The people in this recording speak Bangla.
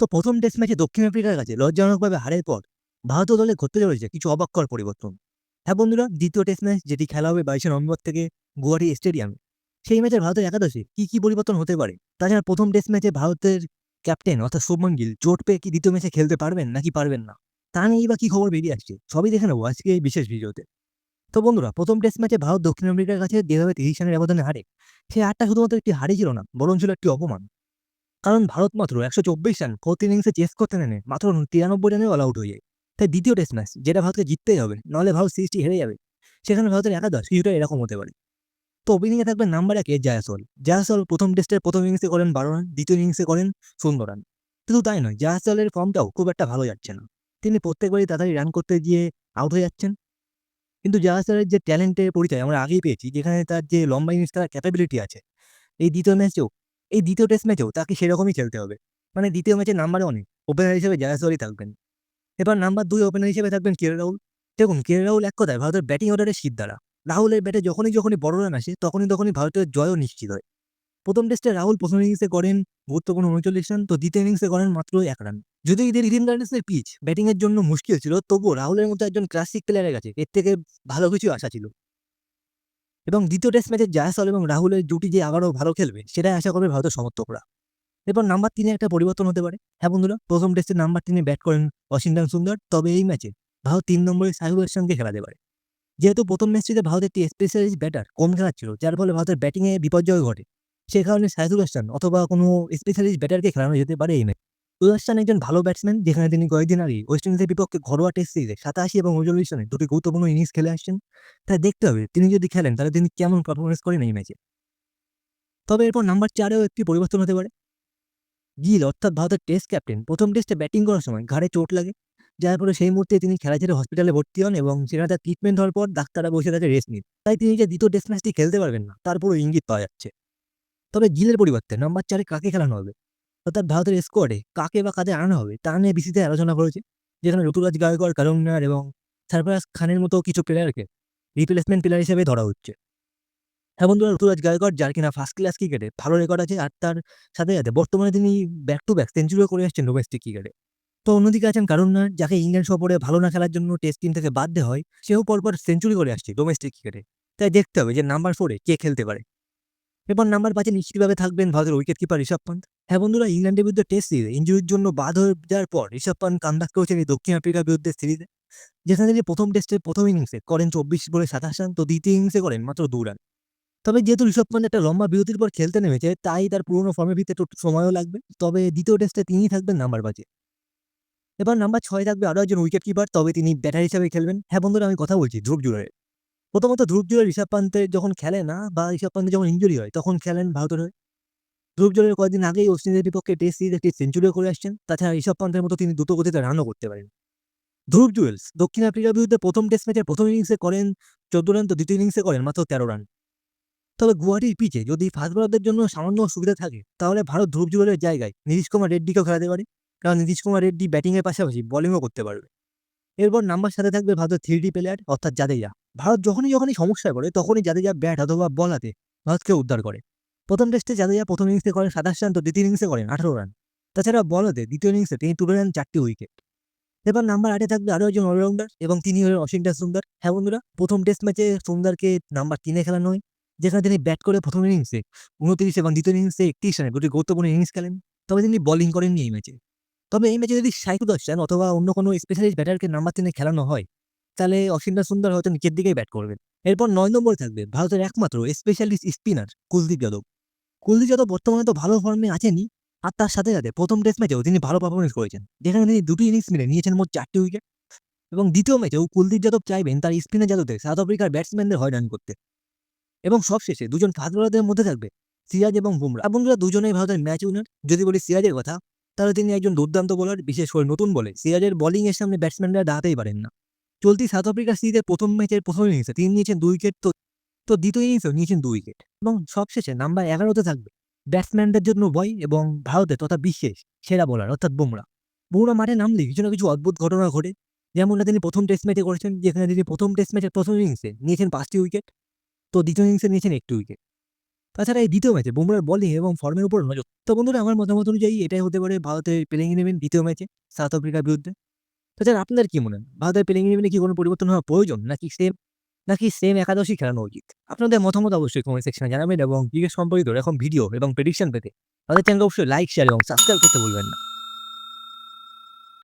তো প্রথম টেস্ট ম্যাচে দক্ষিণ আফ্রিকার কাছে লজ্জাজনকভাবে হারের পর ভারতীয় দলে ঘটতে চলেছে কিছু অবাক্যর পরিবর্তন। হ্যাঁ বন্ধুরা, দ্বিতীয় টেস্ট ম্যাচ যেটি খেলা হবে বাইশে নভেম্বর থেকে গুয়াহাটি স্টেডিয়ামে সেই ম্যাচে ভারতের একাদশে কি কি পরিবর্তন হতে পারে? তাছাড়া প্রথম টেস্ট ম্যাচে ভারতের ক্যাপ্টেন অর্থাৎ শুভমন গিল চোট পেয়ে কি দ্বিতীয় ম্যাচে খেলতে পারবেন নাকি পারবেন না? তা নিয়েই বা কি খবর বেরিয়ে আসছে সবই দেখে নেব আজকে এই বিশেষ ভিডিওতে। তো বন্ধুরা, প্রথম টেস্ট ম্যাচে ভারত দক্ষিণ আফ্রিকার কাছে যেভাবে তিরিশ রানের ব্যবধানে হারে সেই হারটা শুধুমাত্র একটি হারই ছিল না বরং ছিল একটি অপমান। কারণ ভারত মাত্র একশো চব্বিশ রান প্রতি ইনিংসে চেস করতে নেমে মাত্র তিরানব্বই রানে অল আউট হয়ে যায়। তাই দ্বিতীয় টেস্ট ম্যাচ যেটা ভারতকে জিততেই হবে নাহলে ভারত সিরিজটি হেরে যাবে। সেখানে ভারতের একাদশ কিছুটা এরকম হতে পারে। তো ওপেনিংয়ে থাকবে নাম্বার একে জায়াসল জায়াসল প্রথম টেস্টের প্রথম ইনিংসে করেন বারো রান, দ্বিতীয় ইনিংসে করেন শূন্য রান। শুধু তাই নয় জায়াসলের ফর্মটাও খুব একটা ভালো যাচ্ছে না। তিনি প্রত্যেকবারই তাড়াতাড়ি রান করতে গিয়ে আউট হয়ে যাচ্ছেন। কিন্তু জায়াসলের যে ট্যালেন্টের পরিচয় আমরা আগেই পেয়েছি, যেখানে তার যে লম্বা ইনিংস খেলার ক্যাপাবিলিটি আছে। এই দ্বিতীয় ম্যাচেও এই দ্বিতীয় টেস্ট ম্যাচেও তাকে সেরকমই খেলতে হবে। মানে দ্বিতীয় ম্যাচে নাম্বারে অনেক ওপেনার হিসেবে জায়াসলই থাকবেন। এবার নাম্বার দুই ওপেনার হিসেবে থাকবেন কে রাহুল দেখুন কে রাহুল এক কথায় ভারতের ব্যাটিং অর্ডারের সিদ্ধারা রাহুলের ব্যাটে যখনই যখনই বড় রান আসে, তখনই তখনই ভারতের জয়ও নিশ্চিত হয়। প্রথম টেস্টে রাহুল প্রথম ইনিংসে করেন, গুরুত্বপূর্ণ উনচল্লিশ রান তো দ্বিতীয় ইনিংসে করেন মাত্র এক রান যদি এদের ইডেন গার্ডেন্সের পিচ ব্যাটিংয়ের জন্য মুশকিল ছিল, তবুও রাহুলের মতো একজন ক্লাসিক প্লেয়ারের কাছে এর থেকে ভালো কিছু আশা ছিল। এবং দ্বিতীয় টেস্ট ম্যাচে জায়াসল এবং রাহুলের জুটি যে আবারও ভালো খেলবে, সেটাই আশা করবে ভারতের সমর্থকরা। এরপর নাম্বার তিনে একটা পরিবর্তন হতে পারে। হ্যাঁ বন্ধুরা, প্রথম টেস্টে নাম্বার তিনে ব্যাট করেন অসিন্দান সুন্দর, তবে এই ম্যাচে ভারত তিন নম্বরে সাহিবের সঙ্গে খেলাতে পারে। যেহেতু প্রথম ম্যাচটিতে ভারত একটি স্পেশালিস্ট ব্যাটার কম খেলা ছিল যার ফলে ভারতের ব্যাটিংয়ে বিপর্যয় ঘটে। সে কারণে সাইদুল হাসান অথবা কোনো স্পেশালিস্ট ব্যাটারকে খেলানো যেতে পারে এই ম্যাচ হাসান একজন ভালো ব্যাটসম্যান যেখানে তিনি কয়েকদিন আগে ওয়েস্ট ইন্ডিজের বিপক্ষে ঘরোয়া টেস্ট সিরিজে সাতাশি এবং উনচল্লিশ রানে দুটি গুরুত্বপূর্ণ ইনিংস খেলে আসছেন। তাই দেখতে হবে, তিনি যদি খেলেন, তাহলে তিনি কেমন পারফরমেন্স করেন এই ম্যাচে তবে এরপর নাম্বার চারেও একটি পরিবর্তন হতে পারে। গিল, অর্থাৎ ভারতের টেস্ট ক্যাপ্টেন প্রথম টেস্টে ব্যাটিং করার সময় ঘাড়ে চোট লাগে, যার ফলে সেই মুহূর্তে তিনি খেলা ছেড়ে হসপিটালে ভর্তি হন এবং সেখানে তার ট্রিটমেন্ট হওয়ার পর ডাক্তাররা বসে তাকে রেস্ট নিন। তাই তিনি যে দ্বিতীয় টেস্ট ম্যাচটি খেলতে পারবেন না তারপরও ইঙ্গিত পাওয়া যাচ্ছে। তবে গিলের পরিবর্তে নাম্বার চারে কাকে খেলানো হবে? অর্থাৎ ভারতের স্কোয়াডে কাকে বা কাদের আনানো হবে, তা নিয়ে বিসিতে আলোচনা করেছে, যেখানে ঋতুরাজ গায়কর কারুনার এবং সারফরাজ খানের মতো কিছু প্লেয়ারকে রিপ্লেসমেন্ট প্লেয়ার হিসেবে ধরা হচ্ছে। হ্যাঁ বন্ধুরা, ঋতুরাজ গায়কর যার কিনা ফার্স্ট ক্লাস ক্রিকেটে ভালো রেকর্ড আছে, আর তার সাথে সাথে বর্তমানে তিনি ব্যাক টু ব্যাক সেঞ্চুরিও করে আসছেন ডোমেস্টিক ক্রিকেটে তো অন্যদিকে আছেন কারুনার যাকে ইংল্যান্ড সফরে ভালো না খেলার জন্য টেস্ট টিম থেকে বাদ দেওয়া হয়, সেও পরপর সেঞ্চুরি করে আসছে ডোমেস্টিক ক্রিকেটে তাই দেখতে হবে যে নাম্বার ফোরে কে খেলতে পারে। এবার নাম্বার পাঁচে নিশ্চিতভাবে থাকবেন ভারতের উইকেট কিপার ঋষভ পান্ত হ্যাঁ বন্ধুরা, ইংল্যান্ডের বিরুদ্ধে টেস্ট সিরিজে ইঞ্জুরির জন্য বাদ হয়ে যাওয়ার পর ঋষভ পান্ত কামব্যাক করেছেন এই দক্ষিণ আফ্রিকার বিরুদ্ধে সিরিজে যেখানে তিনি প্রথম টেস্টের প্রথম ইনিংসে করেন চব্বিশ বলে সাতাশ রান, তো দ্বিতীয় ইনিংসে করেন মাত্র দু রান। তবে যেহেতু ঋষভ পান্ত একটা লম্বা বিরতির পর খেলতে নেমেছে, তাই তার পুরনো ফর্মের ভিতরে একটু সময়ও লাগবে। তবে দ্বিতীয় টেস্টে তিনিই থাকবেন নাম্বার বাজে। এবার নাম্বার ছয় থাকবে আরও একজন উইকেট কিপার তবে তিনি ব্যাটার হিসাবে খেলবেন। হ্যাঁ বন্ধুরা, আমি কথা বলছি ধ্রুব জুড়ের প্রথমত ধ্রুব জুড়ের ঋষভ পান্তের যখন খেলে না বা ঋষভ পান্তের যখন ইঞ্জুরি হয়, তখন খেলেন ভারতের হয়ে। ধ্রুব জুড়ের কয়েকদিন আগেই ওয়েস্ট ইন্ডিজের বিপক্ষে টেস্ট সিরিজ একটি সেঞ্চুরিও করে আসছেন। তাছাড়া ঋষভ পান্তের মতো তিনি দ্রুত গতিতে রানও করতে পারেন। ধ্রুব জুয়েলস, দক্ষিণ আফ্রিকার বিরুদ্ধে প্রথম টেস্ট ম্যাচের প্রথম ইনিংসে করেন, চোদ্দ রান তো দ্বিতীয় ইনিংসে করেন, মাত্র তেরো রান তবে গুয়াহাটির পিচে যদি ফাস্ট বলারদের জন্য সামান্য সুবিধা থাকে, তাহলে ভারত ধ্রুব জুয়েলের জায়গায় নীতিশ কুমার রেড্ডিকেও খেলাতে পারে। কারণ নীতিশ কুমার রেড্ডি ব্যাটিংয়ের পাশাপাশি বোলিংও করতে পারবে। এরপর নাম্বার সাথে থাকবে ভারতের থ্রি ডি প্লেয়ার অর্থাৎ জাদেজা। ভারত যখনই যখনই সমস্যায় পড়ে, তখনই জাদেজা ব্যাট অথবা বল হাতে ভারতকে উদ্ধার করে। প্রথম টেস্টে জাদেজা প্রথম ইনিংসে করেন সাতাশ রান, তো দ্বিতীয় ইনিংসে করেন আঠারো রান। তাছাড়া বল হাতে দ্বিতীয় ইনিংসে তিনি তুলে নেন চারটি উইকেট এবার নাম্বার আটে থাকবে আরও একজন অলরাউন্ডার এবং তিনি হলেন অসিংটার সুন্দর। হ্যাঁ বন্ধুরা, প্রথম টেস্ট ম্যাচে সুন্দরকে নাম্বার তিনে খেলানো হয়, যেখানে তিনি ব্যাট করে প্রথম ইনিংসে উনত্রিশ এবং দ্বিতীয় ইনিংসে একত্রিশ রানে দুটি গুরুত্বপূর্ণ ইনিংস খেলেন। তবে তিনি বোলিং করেননি এই ম্যাচে তবে এই ম্যাচে যদি সাইকুদ রান অথবা অন্য কোনো স্পেশালিস্ট ব্যাটারকে নাম্বার তিনে খেলানো হয়, তাহলে অসিন্দা সুন্দর হয়তো নিচের দিকেই ব্যাট করবেন। এরপর নয় নম্বরে থাকবে ভারতের একমাত্র স্পেশালিস্ট স্পিনার কুলদীপ যাদব। কুলদীপ যাদব বর্তমানে তো ভালো ফর্মে আছেনই, আর তার সাথে সাথে প্রথম টেস্ট ম্যাচেও তিনি ভালো পারফরমেন্স করেছেন। যেখানে তিনি দুটি ইনিংস মিলে নিয়েছেন মোট চারটি উইকেট এবং দ্বিতীয় ম্যাচেও কুলদীপ যাদব চাইবেন তার স্পিনার যাদবদের সাউথ আফ্রিকার ব্যাটসম্যানদের হয়রান করতে। এবং সবশেষে দুজন ফাস্ট বোলারদের মধ্যে থাকবে সিরাজ এবং বুমরা। বন্ধুরা, দুজনেই ভারতের ম্যাচ উইনার যদি বলি সিরাজের কথা, তাহলে তিনি একজন দুর্দান্ত বোলার বিশেষ করে নতুন বলে। সিরাজের বোলিং এর সামনে ব্যাটসম্যানরা দাঁড়াতেই পারেন না। চলতি সাউথ আফ্রিকা সিরিজের প্রথম ম্যাচের প্রথম ইনিংসে তিনি নিয়েছেন দুই উইকেট তো তো দ্বিতীয় ইনিংসেও নিয়েছেন দুই উইকেট এবং সবশেষে নাম্বার এগারোতে থাকবে ব্যাটসম্যানদের জন্য বয় এবং ভারতে তথা বিশ্বের সেরা বোলার অর্থাৎ বুমরা। বুমরা মাঠে নামলে কিছু না কিছু অদ্ভুত ঘটনা ঘটে। যেমনটা তিনি প্রথম টেস্ট ম্যাচে করেছেন, যেখানে তিনি প্রথম টেস্ট ম্যাচের প্রথম ইনিংসে নিয়েছেন পাঁচটি উইকেট তো দ্বিতীয় ইনিংসে নিয়েছেন একটি উইকেট তাছাড়া এই দ্বিতীয় ম্যাচে বুমরার বলিং এবং ফর্মের উপর নজর। তো বন্ধুরা, আমার মতামত অনুযায়ী এটাই হতে পারে ভারতের প্লেইং ইলেভেন দ্বিতীয় ম্যাচে সাউথ আফ্রিকার বিরুদ্ধে। তাছাড়া আপনাদের কি মনে হয়? ভারতের প্লেইং ইলেভেনে কি কোনো পরিবর্তন হওয়া প্রয়োজন নাকি সেম নাকি সেম একাদশী খেলানো উচিত আপনাদের মতামত অবশ্যই কমেন্ট সেকশনে জানাবেন এবং ক্রিকেট সম্পর্কিত এরকম ভিডিও এবং প্রেডিকশন পেতে আমাদের চ্যানেল অবশ্যই লাইক শেয়ার এবং সাবস্ক্রাইব করতে ভুলবেন না।